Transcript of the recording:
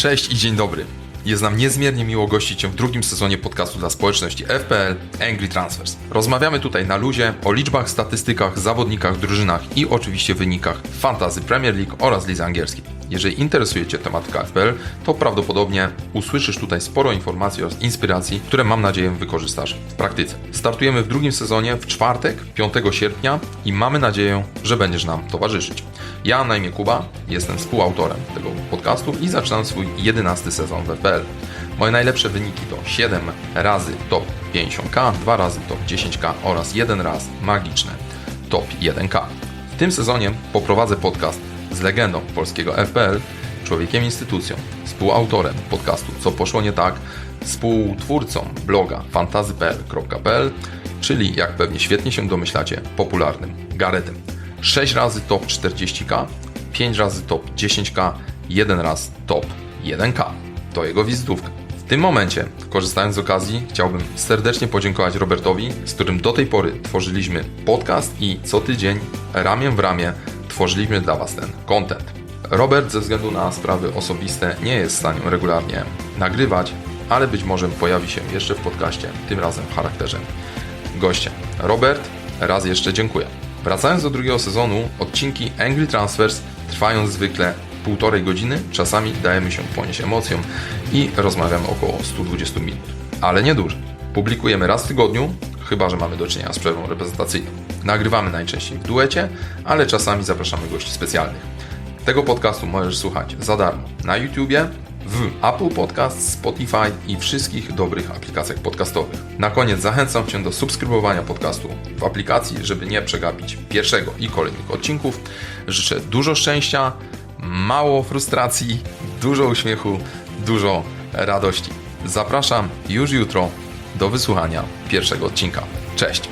Cześć i dzień dobry. Jest nam niezmiernie miło gościć Cię w drugim sezonie podcastu dla społeczności FPL Angry Transfers. Rozmawiamy tutaj na luzie o liczbach, statystykach, zawodnikach, drużynach i oczywiście wynikach fantazy Premier League oraz lidze angielskiej. Jeżeli interesuje Cię tematyka FPL, to prawdopodobnie usłyszysz tutaj sporo informacji oraz inspiracji, które mam nadzieję wykorzystasz w praktyce. Startujemy w drugim sezonie w czwartek, 5 sierpnia i mamy nadzieję, że będziesz nam towarzyszyć. Ja na imię Kuba, jestem współautorem tego podcastu i zaczynam swój 11 sezon w FPL. Moje najlepsze wyniki to 7 razy top 50k, 2 razy top 10k oraz 1 raz magiczne top 1k. W tym sezonie poprowadzę podcast z legendą polskiego FPL, człowiekiem instytucją, współautorem podcastu Co poszło nie tak, współtwórcą bloga fantazypl.pl, czyli jak pewnie świetnie się domyślacie, popularnym Garetem. 6 razy top 40k, 5 razy top 10k, 1 raz top 1k. To jego wizytówka. W tym momencie, korzystając z okazji, chciałbym serdecznie podziękować Robertowi, z którym do tej pory tworzyliśmy podcast i co tydzień, ramię w ramię, tworzyliśmy dla Was ten content. Robert ze względu na sprawy osobiste nie jest w stanie regularnie nagrywać, ale być może pojawi się jeszcze w podcaście, tym razem w charakterze gościa. Robert, raz jeszcze dziękuję. Wracając do drugiego sezonu, odcinki Angry Transfers trwają zwykle półtorej godziny, czasami dajemy się ponieść emocjom i rozmawiamy około 120 minut. Ale nie dłużej. Publikujemy raz w tygodniu, chyba że mamy do czynienia z przerwą reprezentacyjną. Nagrywamy najczęściej w duecie, ale czasami zapraszamy gości specjalnych. Tego podcastu możesz słuchać za darmo na YouTubie, w Apple Podcast, Spotify i wszystkich dobrych aplikacjach podcastowych. Na koniec zachęcam Cię do subskrybowania podcastu w aplikacji, żeby nie przegapić pierwszego i kolejnych odcinków. Życzę dużo szczęścia, mało frustracji, dużo uśmiechu, dużo radości. Zapraszam już jutro do wysłuchania pierwszego odcinka. Cześć!